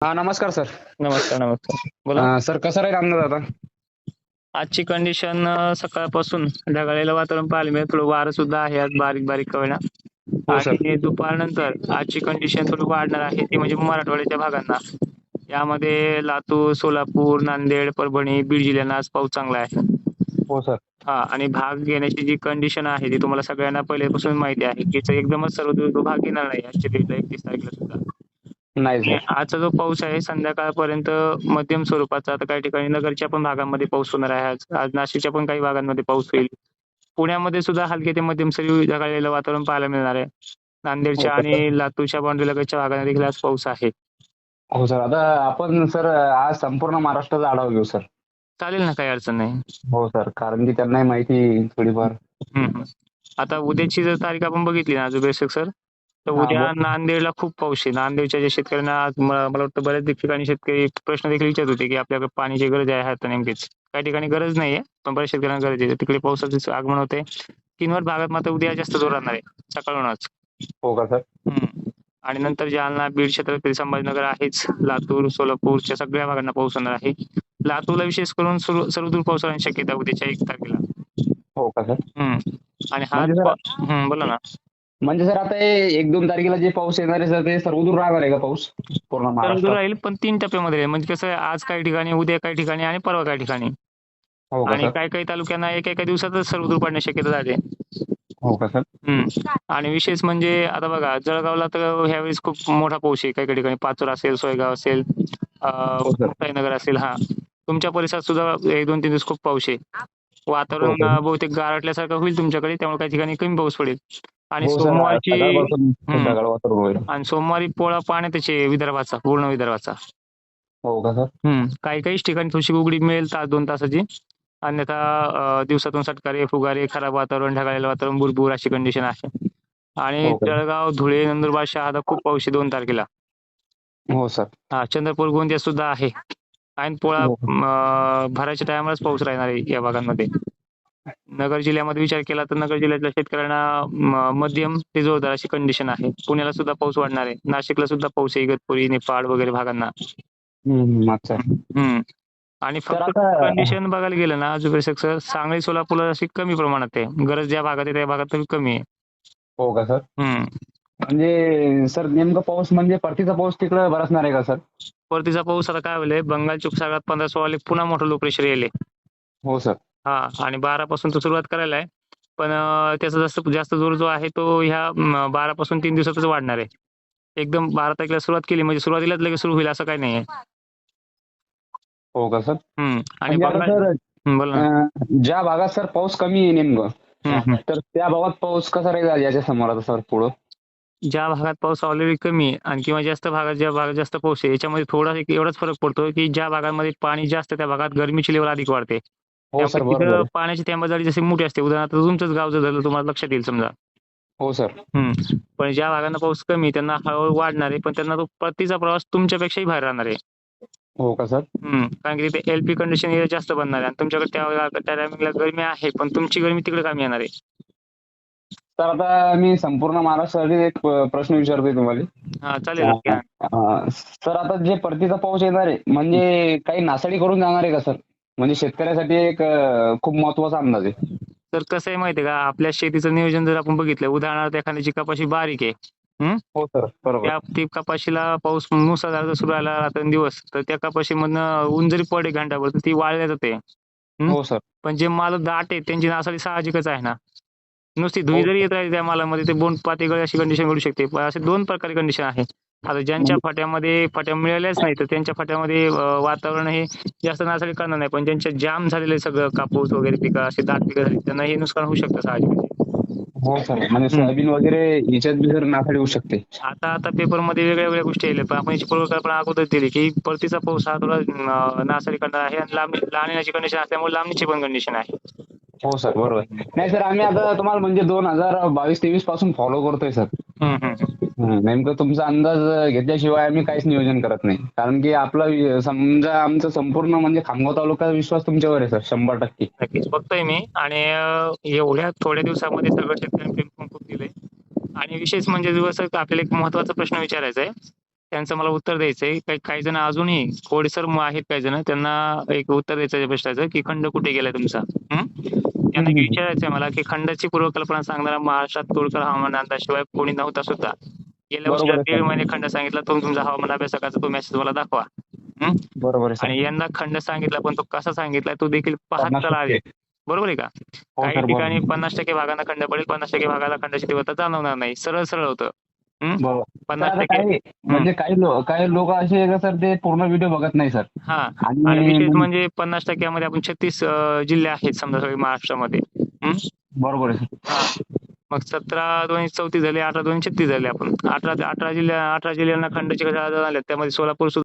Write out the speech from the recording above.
हा नमस्कार सर. नमस्कार नमस्कार. बोला. सर कसं राहील अंदाज आता? आजची कंडिशन सकाळपासून ढगाळलेलं वातावरण पाहायला मिळेल. थोडं वारं सुद्धा आहे आज बारीक बारीक कळना हो आणि दुपारनंतर आजची कंडिशन थोडी वाढणार आहे. ती म्हणजे मराठवाड्याच्या भागांना. यामध्ये लातूर सोलापूर नांदेड परभणी बीड जिल्ह्यांना आज पाऊस चांगला आहे. हो सर. हा आणि भाग घेण्याची जी कंडिशन आहे ती तुम्हाला सगळ्यांना पहिल्यापासून माहिती आहे की एकदमच सर्व भाग घेणार नाही. आजच्या डेटला एकतीस तारखेला सुद्धा. नाही सर आजचा जो पाऊस आहे संध्याकाळपर्यंत मध्यम स्वरूपाचा आता काही ठिकाणी नगरच्या पण भागांमध्ये पाऊस होणार आहे. आज आज नाशिकच्या पण काही भागांमध्ये पाऊस होईल. पुण्यामध्ये सुद्धा हलके ते मध्यम सरी ढगाळलेलं वातावरण पाहायला मिळणार आहे. नांदेडच्या हो आणि लातूरच्या बाउंड्री लगतच्या भागांमध्ये देखील आज पाऊस आहे. हो सर. आता आपण सर आज संपूर्ण महाराष्ट्राचा आढावा घेऊ सर. चालेल ना काही अडचण नाही. हो सर. कारण की त्यांनाही माहिती थोडीफार. आता उद्याची जर तारीख आपण बघितली ना जुबेशक सर तर उद्या. नांदेडला खूप पाऊस आहे. नांदेडच्या ज्या शेतकऱ्यांना मला वाटतं बऱ्याच ठिकाणी शेतकरी प्रश्न देखील विचारत होते की आपल्याकडे पाण्याची गरज आहे आता नेमकीच. काही ठिकाणी गरज नाहीये पण बऱ्याच शेतकऱ्यांना गरज आहे. तिकडे पावसाचे आगमन होते. किनवट भागात मात्र उद्या जास्त जोर राहणार आहे सकाळूनच हो का सर? हम्म. आणि नंतर जालना बीड छत्रपती संभाजीनगर आहेच. लातूर सोलापूरच्या सगळ्या भागांना पाऊस होणार आहे. लातूरला विशेष करून सर्व सर्वदूर पाऊस होण्याची शक्यता उद्याच्या एक तारखेला. हो का सर. आणि हा म्हणजे बोला ना. म्हणजे सर आता हे एक दोन तारखेला जे पाऊस येणार आहे सर ते सर्वदूर राहणार आहे का पाऊस? पूर्ण महाराष्ट्रात? राहील पण तीन टप्प्यामध्ये राहील. म्हणजे कसं आहे आज काही ठिकाणी उद्या काही ठिकाणी आणि परवा काही ठिकाणी. हो का आणि सर? काही काही तालुक्यांना एका एका दिवसातच सर्वदूर पडण्याची शक्यता झाली आहे. हो का सर? हम्म. आणि विशेष म्हणजे आता बघा जळगावला तर ह्यावेळेस खूप मोठा पाऊस आहे. काही काही ठिकाणी पाचोरा असेल सोयगाव असेल हो सर. नगर असेल हा. तुमच्या परिसरात सुद्धा एक दोन तीन दिवस खूप पाऊस आहे. वातावरण हो सर. अं, बहुतेक गारटल्यासारखं होईल तुमच्याकडे त्यामुळे काही ठिकाणी कमी पाऊस पडेल. आणि हो सोमवारची आणि सोमवारी पोळा पाण्यात त्याचे विदर्भाचा पूर्ण विदर्भाचा. हो का सर? काही काही ठिकाणी थोडीशी उघडी मिळेल तास दोन तासाची. अन्यथा दिवसातून सटकारे फुगारे खराब वातावरण ढगाळलेलं वातावरण बुरबुर अशी कंडिशन आहे. आणि हो? जळगाव धुळे नंदुरबार शहादा खूप पाऊस आहे दोन तारखेला. हो सर. हा चंद्रपूर गोंदिया सुद्धा आहे. आणि पोळा हो. भरायच्या टायमालाच पाऊस राहणार आहे या भागांमध्ये. नगर जिल्ह्यामध्ये विचार केला तर नगर जिल्ह्यातल्या शेतकऱ्यांना मध्यम ते जोरदार अशी कंडिशन आहे. पुण्याला सुद्धा पाऊस वाढणार आहे. नाशिकला सुद्धा पाऊस आहे इगतपुरी नेपाळ वगैरे भागांना. हम्म, आणि फक्त कंडिशन बघायला गेलं ना शेख सर सांगली सोलापूरला अशी कमी प्रमाणात आहे. गरज ज्या भागात आहे त्या भागात कमी आहे. हो का सर? म्हणजे सर नेमकं पाऊस म्हणजे परतीचा पाऊस तिकडे बरसणार आहे का सर? परतीचा पाऊस आता काय होईल बंगालच्या उपसागरात पंधरा सोळा पुन्हा मोठं लो प्रेशर येईल हो सर. हा आणि बारा पासून तो सुरुवात करायला आहे. पण त्याचा जास्त जास्त जोर जो आहे तो ह्या बारा पासून तीन दिवसातच वाढणार आहे. एकदम बारा तारखेला सुरुवात केली म्हणजे सुरुवातीलाच लगेच सुरू होईल असं काही नाही हो का सर. आणि बोला ज्या भागात सर पाऊस कमी आहे नेमकं. तर त्या भागात पाऊस कसा राहील याच्या समोर आता सर पुढं? ज्या भागात पाऊस ऑलरेडी कमी आहे आणि किंवा जास्त भागात ज्या भागात जास्त पाऊस आहे याच्यामध्ये थोडा एक एवढाच फरक पडतो की ज्या भागांमध्ये पाणी जास्त त्या भागात गरमीची लेवल अधिक वाढते. हो सर बरोबर. पाण्याची थेंबाजाडी जशी मोठी असते उदाहरणार्थ तुमचंच गाव जर झालं तुम्हाला लक्षात येईल समजा. हो सर. पण ज्या भागांना पाऊस कमी त्यांना हळूहळू वाढणार आहे पण त्यांना तो परतीचा प्रवास तुमच्यापेक्षाही बाहेर राहणार आहे. हो का सर? हम्म. कारण की तिथे एलपी कंडिशन एरिया जास्त बनणार आहे आणि तुमच्याकडे त्या त्या टायमिंगला गरमी आहे पण तुमची गरमी तिकडे कमी येणार आहे. तर आता मी संपूर्ण महाराष्ट्रासाठी एक प्रश्न विचारतोय तुम्हाला. हा चालेल सर आता जे परतीचा पाऊस येणार आहे म्हणजे काही नासाडी करून जाणार आहे का सर? म्हणजे शेतकऱ्यासाठी एक अं, खूप महत्त्वाचा अंदाज आहे. तर कसं आहे माहिती आहे का? आपल्या शेतीचं नियोजन जर आपण बघितलं उदाहरणार्थ एखाद्याची कपाशी बारीक आहे हो? सर बरोबर. त्या ती कपाशीला पाऊस मुसळधार जर सुरू राहिला रात्रंदिवस तर त्या कपाशीमधनं ऊन जरी पडे घंटाभर तर ती वाळल्या जाते. हो? सर. पण जे माल दाट आहे त्यांची नासाडी साहजिकच आहे ना. नुसती धुई हो. जरी येत राहिली त्या मालामध्ये ते बोंड पातेगळ अशी कंडिशन घडू शकते. पण असे दोन प्रकारे कंडिशन आहे आता ज्यांच्या फाट्यामध्ये फाट्या मिळाल्याच नाही तर त्यांच्या फाट्यामध्ये वातावरण हे जास्त नासाडी करणार नाही. पण ज्यांच्या जाम झालेले सगळं कापूस वगैरे पिकं असे दाट पिकं झाली त्यांना हे नुकसान होऊ शकतं साहजिक हो सर म्हणजे सोयाबीन वगैरे याच्यात बी सर नासाडी होऊ शकते. आता आता पेपरमध्ये वेगळ्या वेगळ्या गोष्टी आल्या पण आपण याची पूर्वकल्पना अगोदर दिली की परतीचा पाऊस हा थोडा नासाडी करणार आहे आणि लांब लांबण्याची कंडिशन असल्यामुळे लांबणीची पण कंडिशन आहे. हो सर बरोबर. नाही सर आम्ही आता तुम्हाला म्हणजे दोन हजार बावीस तेवीसपासून फॉलो करतोय सर. नेमकं तुमचा अंदाज घेतल्याशिवाय आम्ही काहीच नियोजन करत नाही. कारण की आपला समजा आमचा संपूर्ण म्हणजे खामगाव तालुका विश्वास तुमच्यावर आहे सर शंभर टक्के. नक्कीच बघतोय मी. आणि एवढ्या थोड्या दिवसामध्ये सगळं शेतकऱ्यांनी खूप दिलंय. आणि विशेष म्हणजे जसं आपल्याला एक महत्त्वाचा प्रश्न विचारायचा आहे. त्यांचं मला उत्तर द्यायचंय काही काही जण अजूनही खोडसर म- आहेत काही जण. त्यांना एक उत्तर द्यायचं प्रश्नाचं की खंड कुठे गेलाय तुमचा? त्यांना. विचारायचंय मला की खंडाची पूर्वकल्पना सांगणारा महाराष्ट्रात तोडकर हवामान अंदाजशिवाय कोणी नव्हता सुद्धा गेल्या वर्षी बरोबर आहे, दीड. महिने खंड सांगितला तो तुमचा हवामान अभ्यासकाचा तो मेसेज मला दाखवा? बरोबर आणि यंदा खंड सांगितला पण तो कसा सांगितलाय तो देखील पाहत चला. बरोबर आहे का हो काही ठिकाणी पन्नास टक्के भागांना खंड पडेल पन्नास टक्के भागाला खंडाची तीव्रता जाणवणार नाही सरळ सरळ होतं पन्नास टक्के. म्हणजे काही लोक काही लोक असे सर ते पूर्ण व्हिडिओ बघत नाही सर? हा. आणि विशेष म्हणजे पन्नास टक्क्यामध्ये आपण छत्तीस जिल्हे आहेत समजा सगळे महाराष्ट्रामध्ये? बरोबर आहे. मग सतरा दोन चौतीस झाले अठरा दोन छत्तीस झाले आपण. अठरा अठरा जिल्ह्या अठरा जिल्ह्यांना खंडाची झाले त्यामध्ये सोलापूर सुद्धा